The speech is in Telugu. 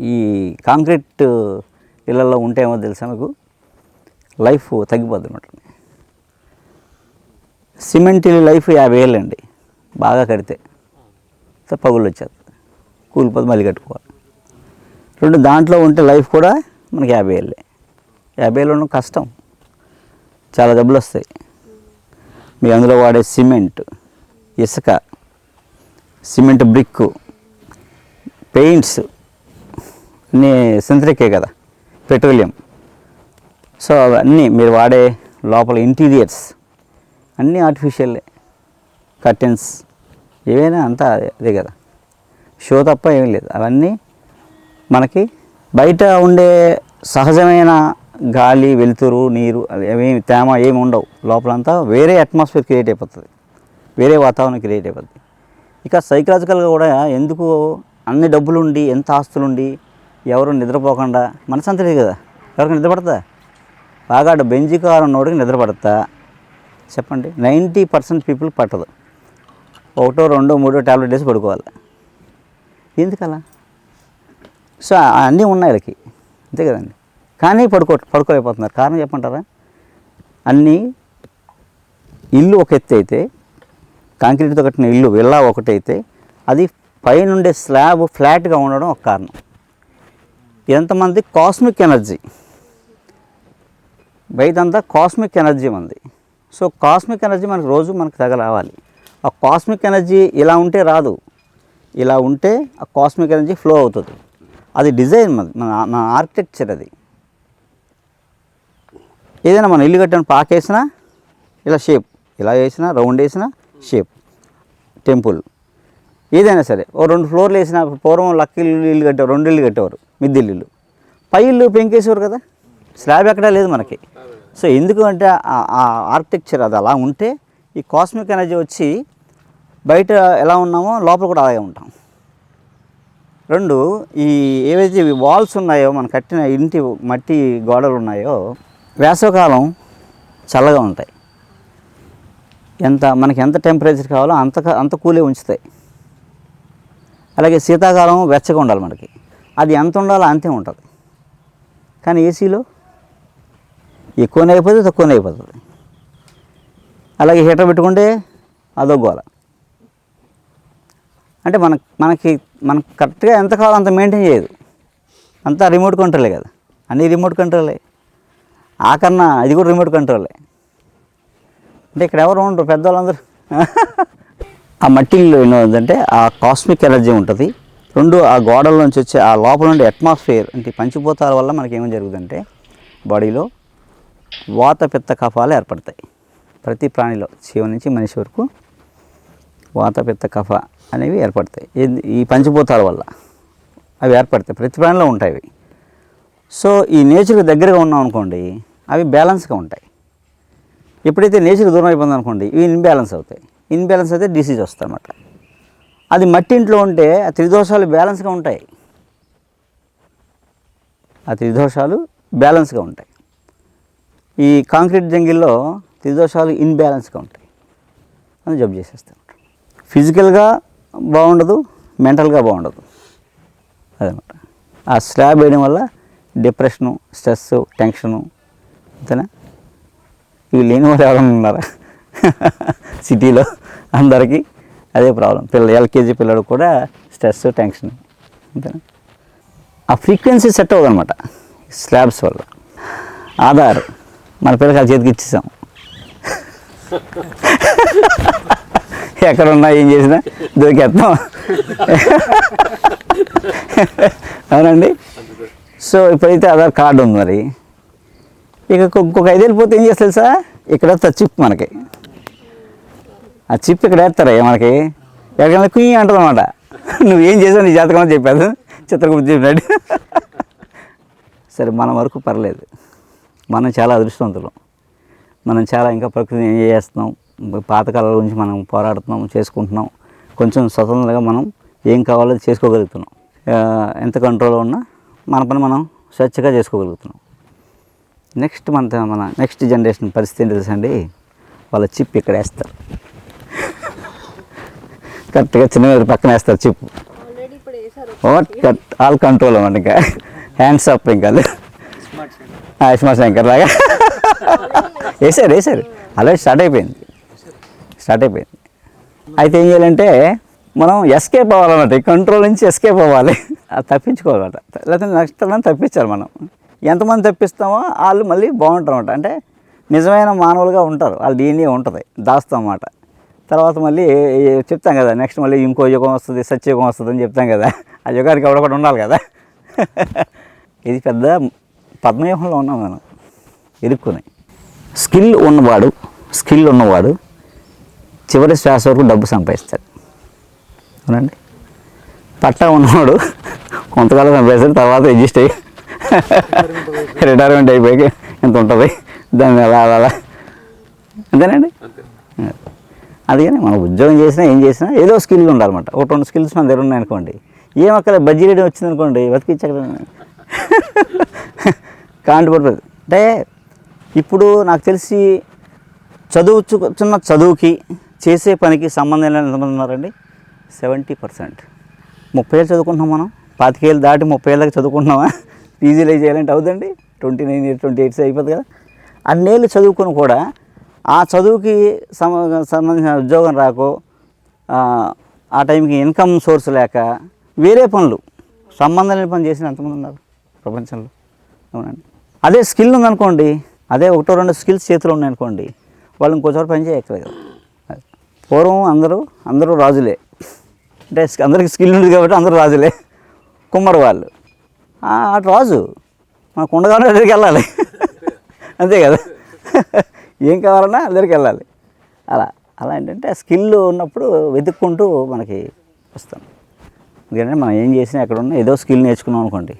ఈ కాంక్రీట్ ఇళ్ళల్లో ఉంటే ఏమో తెలుసా మీకు? లైఫ్ తగ్గిపోద్ది అనమాట సిమెంట్ ఇల్లు లైఫ్ యాభై ఏళ్ళండి. అండి బాగా కడితే సో పగులు వచ్చేది కూలిపోతే మళ్ళీ కట్టుకోవాలి. రెండు దాంట్లో ఉంటే లైఫ్ కూడా మనకి యాభై ఏళ్ళే. యాభై ఏళ్ళు ఉండడం కష్టం. చాలా డబ్బులు వస్తాయి. మీ అందులో వాడే సిమెంట్ ఇసుక సిమెంట్ బ్రిక్ పెయింట్స్ నీ సింథటికే కదా పెట్రోలియం. సో అవన్నీ మీరు వాడే లోపల ఇంటీరియర్స్ అన్నీ ఆర్టిఫిషియల్లే కర్టెన్స్ ఏవైనా అంతా అదే కదా. షో తప్ప ఏమీ లేదు. అవన్నీ మనకి బయట ఉండే సహజమైన గాలి వెలుతురు నీరు ఏమేమి ఏమి తేమ ఏమి ఉండవు. లోపలంతా వేరే అట్మాస్ఫియర్ క్రియేట్ అయిపోతుంది. వేరే వాతావరణం క్రియేట్ అయిపోతుంది. ఇక సైకలాజికల్గా కూడా ఎందుకు అన్ని డబ్బులుండి ఎంత ఆస్తులుండి ఎవరు నిద్రపోకుండా మనసు అంతే కదా. ఎవరికి నిద్రపడతా? బాగా బెంజి కారు ఉన్నోడికి నిద్రపడతా. చెప్పండి నైంటీ పర్సెంట్ పీపుల్ పట్టదు. ఒకటో రెండో మూడో టాబ్లెట్ వేసి పడుకోవాలి. ఎందుకలా? సో అన్నీ ఉన్నాయి వీళ్ళకి. అంతే కదండి. కానీ పడుకో పడుకోలేకపోతున్నారు. కారణం చెప్పంటారా అన్నీ ఇల్లు ఒక ఎత్తు అయితే కాంక్రీట్తో కట్టిన ఇల్లు విల్లా ఒకటైతే అది పైనుండే స్లాబ్ ఫ్లాట్గా ఉండడం ఒక కారణం. ఎంతమంది? Cosmic energy. బయటంతా కాస్మిక్ ఎనర్జీ ఉంది. సో కాస్మిక్ ఎనర్జీ మనకు రోజు మనకు తగలవాలి ఆ కాస్మిక్ ఎనర్జీ ఇలా ఉంటే రాదు. ఇలా ఉంటే ఆ కాస్మిక్ ఎనర్జీ ఫ్లో అవుతుంది. అది డిజైన్ మన మన మన ఆర్కిటెక్చర్ అది. ఏదైనా మనం ఇల్లు కట్టిన పాకేసినా ఇలా షేప్. ఇలా వేసినా రౌండ్ వేసినా షేప్. టెంపుల్. ఏదైనా సరే ఓ రెండు ఫ్లోర్లు వేసిన పూర్వం లక్క ఇల్లు ఇల్లు కట్టేవారు రెండు ఇల్లు కట్టేవారు మిద్దిల్లు ఇల్లు పై ఇల్లు పెంకేసేవారు కదా స్లాబ్ ఎక్కడా లేదు మనకి. సో ఎందుకు అంటే ఆ- ఆర్కిటెక్చర్ అది అలా ఉంటే ఈ కాస్మిక్ ఎనర్జీ వచ్చి బయట ఎలా ఉన్నామో లోపల కూడా అలాగే ఉంటాం. రెండు ఈ ఏవైతే వాల్స్ ఉన్నాయో మనం కట్టిన ఇంటి మట్టి గోడలు ఉన్నాయో వేసవకాలం చల్లగా ఉంటాయి. ఎంత మనకి ఎంత టెంపరేచర్ కావాలో అంత అంత కూలే ఉంచుతాయి. అలాగే శీతాకాలం వెచ్చగా ఉండాలి మనకి. అది ఎంత ఉండాలో అంతే ఉంటుంది. కానీ ఏసీలో ఎక్కువనే అయిపోతుంది తక్కువనే అయిపోతుంది. అలాగే హీటర్ పెట్టుకుంటే అదో గోల. అంటే మన మనకి మనకు కరెక్ట్గా ఎంత కావాలో అంత మెయింటైన్ చేయదు. అంతా రిమోట్ కంట్రోలే కదా. అన్నీ రిమోట్ కంట్రోలే. ఆకన్నా అది కూడా రిమోట్ కంట్రోలే. అంటే ఇక్కడ ఎవరు ఉండరు పెద్దవాళ్ళందరూ. ఆ మట్టిలో ఏంటంటే ఆ కాస్మిక్ ఎనర్జీ ఉంటుంది. రెండు ఆ గోడల నుంచి వచ్చే ఆ లోపల నుండి అట్మాస్ఫియర్ అంటే పంచిపోతాల వల్ల మనకి ఏమని జరుగుతుందంటే బాడీలో వాత పిత్త కఫాలు ఏర్పడతాయి. ప్రతి ప్రాణిలో జీవ నుంచి మనిషి వరకు వాత పిత్త కఫ అనేవి ఏర్పడతాయి. ఈ పంచిపోతాల వల్ల అవి ఏర్పడతాయి. ప్రతి ప్రాణిలో ఉంటాయి అవి. సో ఈ నేచర్కి దగ్గరగా ఉన్నాం అనుకోండి అవి బ్యాలెన్స్గా ఉంటాయి. ఎప్పుడైతే నేచర్ దూరం అయిపోయింది అనుకోండి ఇవి ఇన్బ్యాలెన్స్ అవుతాయి. ఇన్బ్యాలెన్స్ అయితే డిసీజ్ వస్తాయి అన్నమాట అది మట్టి ఇంట్లో ఉంటే ఆ త్రిదోషాలు బ్యాలెన్స్గా ఉంటాయి. ఆ త్రిదోషాలు బ్యాలెన్స్గా ఉంటాయి. ఈ కాంక్రీట్ జంగిల్లో త్రిదోషాలు ఇన్బ్యాలెన్స్గా ఉంటాయి. అని జబ్ చేసేస్తాం ఫిజికల్గా బాగుండదు మెంటల్గా బాగుండదు. అదనమాట ఆ స్లాబ్ వేయడం వల్ల డిప్రెషను స్ట్రెస్ టెన్షను అంతేనా? ఇవి లేని వాళ్ళు ఎవరైనా ఉన్నారా? సిటీలో అందరికీ అదే ప్రాబ్లం. పిల్ల ఎల్కేజీ పిల్లడు కూడా స్ట్రెస్ టెన్షన్. అంతేనా? ఆ ఫ్రీక్వెన్సీ సెట్ అవ్వదనమాట స్లాబ్స్ వల్ల. ఆధార్. మన పిల్లకాయల చేతికి ఇచ్చేసాం. ఎక్కడ ఉన్నా ఏం చేసినా దొరికేస్తాం అవునండి? సో ఇప్పుడైతే ఆధార్ కార్డు ఉంది మరి. ఇక ఇంకొక- ఐదు ఐదేళ్ళు పోతే ఏం చేస్తారు సార్ ఇక్కడ వస్తుంది చిప్ మనకి. ఆ చిప్ ఇక్కడ వేస్తారా మనకి? ఎక్కడికైనా కుయ్యి అంటుంది అనమాట నువ్వు ఏం చేసావు నీ జాతకం అని చెప్పాను చిత్రగుప్తి చెప్పినాడు. సరే మన వరకు పర్లేదు. మనం చాలా అదృష్టవంతులం. మనం చాలా ఇంకా ప్రకృతిని ఏం చేస్తున్నాం? పాతకాలం గురించి మనం పోరాడుతున్నాం చేసుకుంటున్నాం. కొంచెం స్వతంత్రంగా మనం ఏం కావాలో అది చేసుకోగలుగుతున్నాం. ఎంత కంట్రోల్లో ఉన్నా మన పని మనం స్వేచ్ఛగా చేసుకోగలుగుతున్నాం. నెక్స్ట్ మన మన నెక్స్ట్ జనరేషన్ పరిస్థితి ఏంటి తెలుసండి వాళ్ళ చిప్ ఇక్కడ వేస్తారు. కరెక్ట్గా చిన్న పక్కన వేస్తారు చిప్ ఆల్రెడీ ఇప్పుడు వేసారు వాట్ కట్ ఆల్ కంట్రోల్ అన్నమాట ఇంకా. హ్యాండ్స్ అప్ ఇంకా. ఆయుష్మా శంకర్ లాగా. వేసారు వేసారు అలా స్టార్ట్ అయిపోయింది. స్టార్ట్ అయిపోయింది. అయితే ఏం చేయాలంటే మనం ఎస్కేప్ అవ్వాలన్నమాట. ఈ కంట్రోల్ నుంచి ఎస్కేప్ అవ్వాలి. అది తప్పించుకోవాలన్నమాట. లేకపోతే నెక్స్ట్ మనం తప్పించాలి మనం. ఎంతమంది తప్పిస్తామో వాళ్ళు మళ్ళీ బాగుంటారు అంటే నిజమైన మానవులుగా ఉంటారు. వాళ్ళ డిఎన్ఏ ఉంటుంది. దాస్తాం అన్నమాట. తర్వాత మళ్ళీ చెప్తాం కదా నెక్స్ట్ మళ్ళీ ఇంకో యుగం వస్తుంది సత్యయుగం వస్తుంది అని చెప్తాం కదా. ఆ యుగానికి ఎవడొకటి ఉండాలి కదా. ఇది పెద్ద పద్మవ్యూహంలో ఉన్నాం మనం ఇరుక్కుని స్కిల్ ఉన్నవాడు స్కిల్ ఉన్నవాడు చివరి శ్వాస వరకు డబ్బు సంపాదిస్తాడు. అవునండి? పట్టా ఉన్నవాడు కొంతకాలం సంపాదిస్తాడు తర్వాత అడ్జస్ట్ అయ్యి రిటైర్మెంట్ అయిపోయి. ఎంత ఉంటుంది. దాన్ని అలా అలా అంతేనండి? అందుకని మనం ఉద్యోగం చేసినా ఏం చేసినా ఏదో స్కిల్ ఉండాలన్నమాట. ఒక రెండు స్కిల్స్ మన దగ్గర ఉన్నాయనుకోండి. ఏం అక్కడ బజ్జీ వచ్చింది వచ్చిందనుకోండి బతికించక్కడ కాంటి పడుతుంది అంటే ఇప్పుడు నాకు తెలిసి చదువుచున్న చదువుకి చేసే పనికి సంబంధం ఎంతమంది ఉన్నారండి? Seventy percent. ముప్పై ఏళ్ళు చదువుకుంటున్నాం మనం. పాతికేళ్ళు దాటి ముప్పై ఏళ్ళకి చదువుకుంటున్నామా? పీజీలో చేయాలంటే అవుదండి twenty nine year twenty eights అయిపోతుంది కదా. అన్నేళ్ళు చదువుకొని కూడా ఆ చదువుకి సమ సంబంధించిన ఉద్యోగం రాకో ఆ, టైంకి ఇన్కమ్ సోర్స్ లేక వేరే పనులు సంబంధం లేని పని చేసిన ఎంతమంది ఉన్నారు ప్రపంచంలో? అవునండి. అదే స్కిల్ ఉందనుకోండి అదే ఒకటో రెండు స్కిల్స్ చేతిలో ఉన్నాయనుకోండి వాళ్ళు ఇంకో చోట పని చేయక్కర్లేదు. పూర్వం అందరూ అందరూ రాజులే. అంటే అందరికి స్కిల్ ఉంది కాబట్టి అందరూ రాజులే. కుమ్మరి వాళ్ళు. ఆ, అటు రాజు. మన కుండగానే దగ్గరికి వెళ్ళాలి. అంతే కదా. ఏం కావాలన్నా అందరికి వెళ్ళాలి. అలా అలా ఏంటంటే ఆ స్కిల్ ఉన్నప్పుడు వెతుక్కుంటూ మనకి వస్తాం. ఎందుకంటే మనం ఏం చేసినా ఎక్కడ ఉన్నా ఏదో స్కిల్ నేర్చుకున్నాం అనుకోండి.